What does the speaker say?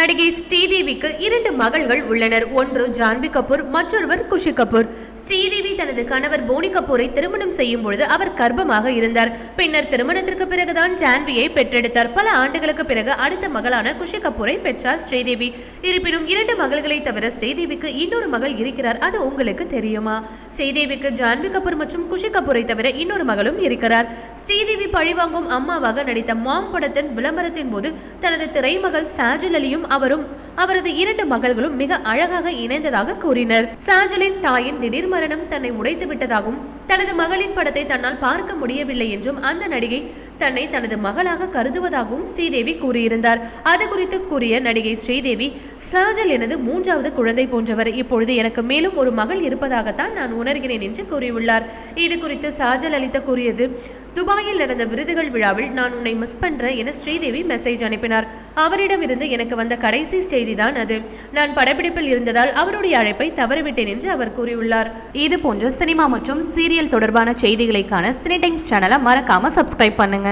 நடிகை ஸ்ரீதேவிக்கு இரண்டு மகள்கள் உள்ளனர். ஒன்று ஜான்வி கபூர் மற்றொருவர் குஷி கபூர். ஸ்ரீதேவி தனது கணவர் போனி கபூரை திருமணம் செய்யும் பொழுது அவர் கர்ப்பமாக இருந்தார். பின்னர் திருமணத்திற்கு பிறகுதான் ஜான்வியை பெற்றெடுத்தார். பல ஆண்டுகளுக்கு பிறகு அடுத்த மகளான குஷி கபூரை பெற்றார் ஸ்ரீதேவி. இருப்பினும் இரண்டு மகள்களை தவிர ஸ்ரீதேவிக்கு இன்னொரு மகள் இருக்கிறார். அது உங்களுக்கு தெரியுமா? ஸ்ரீதேவிக்கு ஜான்வி கபூர் மற்றும் குஷி கபூரை தவிர இன்னொரு மகளும் இருக்கிறார். ஸ்ரீதேவி பழிவாங்கும் அம்மாவாக நடித்த மாம் படத்தின் விளம்பரத்தின் போது தனது திரைமகள் சாஜல் அலியும் அவரும் அவரது இரண்டு மகள்களும் மிக அழகாக இணைந்ததாக கூறினர். சாஜலின் தாயின் திடீர் மரணம் தன்னை உடைத்து விட்டதாகவும் தனது மகளின் படத்தை தன்னால் பார்க்க முடியவில்லை என்றும் அந்த நடிகை தன்னை தனது மகளாக கருதுவதாகவும் ஸ்ரீதேவி கூறியிருந்தார். அது குறித்து கூறிய நடிகை ஸ்ரீதேவி சாஜல் எனது மூன்றாவது குழந்தை போன்றவர். இப்பொழுது எனக்கு மேலும் ஒரு மகள் இருப்பதாகத்தான் நான் உணர்கிறேன் என்று கூறியுள்ளார். இது குறித்து சாஜல் அளித்த கூறியது துபாயில் நடந்த விருதுகள் விழாவில் நான் உன்னை மிஸ் பண்ற என ஸ்ரீதேவி மெசேஜ் அனுப்பினார். அவரிடமிருந்து எனக்கு வந்த கடைசி செய்திதான் அது. நான் படப்பிடிப்பில் இருந்ததால் அவருடைய அழைப்பை தவறிவிட்டேன் என்று அவர் கூறியுள்ளார். இது போன்ற சினிமா மற்றும் சீரியல் தொடர்பான செய்திகளைக்கான சினி டைம்ஸ் சேனலை மறக்காம சப்ஸ்கிரைப் பண்ணுங்க.